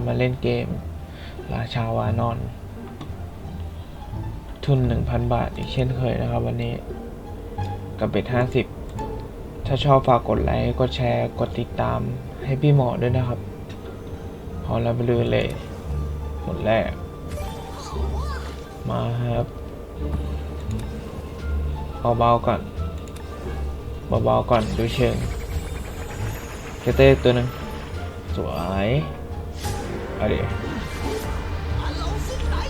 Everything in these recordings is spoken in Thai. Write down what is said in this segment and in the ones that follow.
จะมาเล่นเกม ราชาวานอน ทุน 1,000 บาทอีกเช่นเคยนะครับวันนี้ กับเบ็ด50 ถ้าชอบฝากกดไลค์กดแชร์กดติดตามให้พี่หมอด้วยนะครับ พอเราไปดูเลยหมดแรก มาครับเบาๆก่อนเบาๆก่อนดูเชิงเกเต้ตัวหนึ่งสวย เอาดิ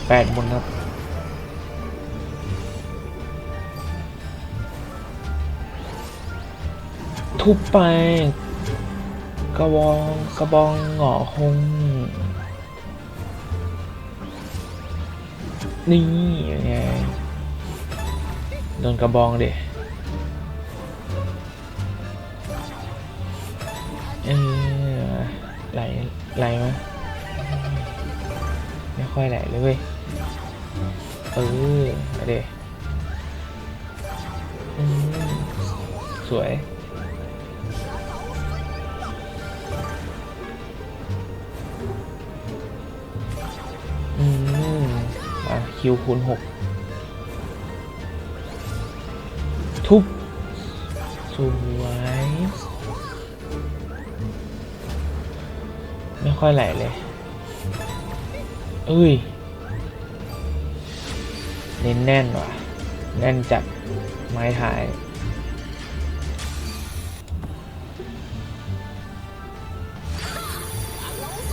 แปดมุนครับทุบไปกระบองกระบองหงอคงนี่ยังไงโดนกระบองดิเออไหลไหลไหม ไม่ค่อยไหลเลยเว้ยเออเอาดี๋อืมสวยอืมอะคิวคูณหกทุบสวยไม่ค่อยไหลเลย เอ้ยเน้นแน่นว่ะ แน่นจัดไม้ท้าย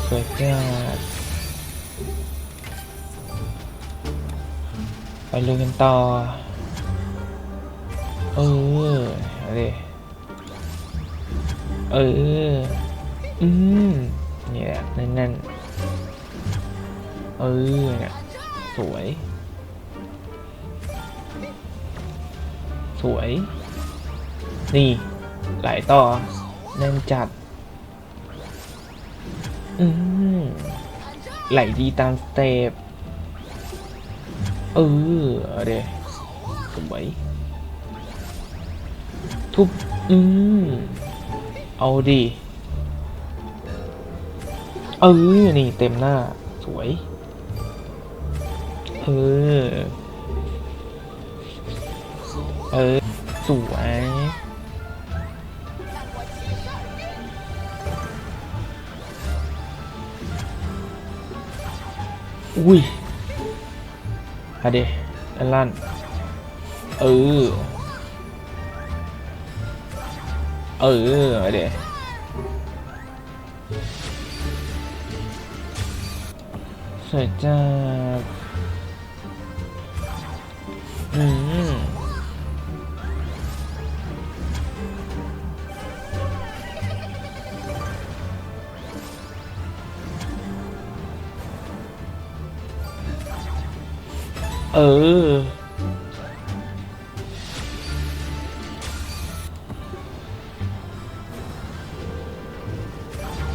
สวยจัดไปลุยกันต่อ เออเอาดิเออ อืมนี่แหละแน่นๆ เออสวย สวย นี่ไหลต่อแน่นจัด อืมไหลดีตามสเตปเออเดี๋ยวสวยทุบ อืม เอาดี เออ นี่เต็มหน้า สวย เออ เออ สวยอุ้ยอะเดอันลั่น เออ เอออะเดสวยจัด อืมเออ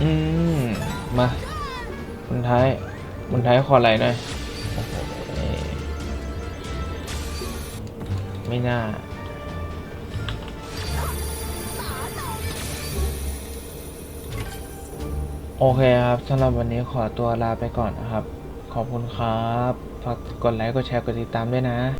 อืม มาคนท้ายคนท้ายขออะไรหน่อย ไม่น่า โอเคครับสำหรับวันนี้ขอตัวลาไปก่อนนะครับ ขอบคุณครับ ฝากกดไลค์ กดแชร์ กดติดตามด้วยนะ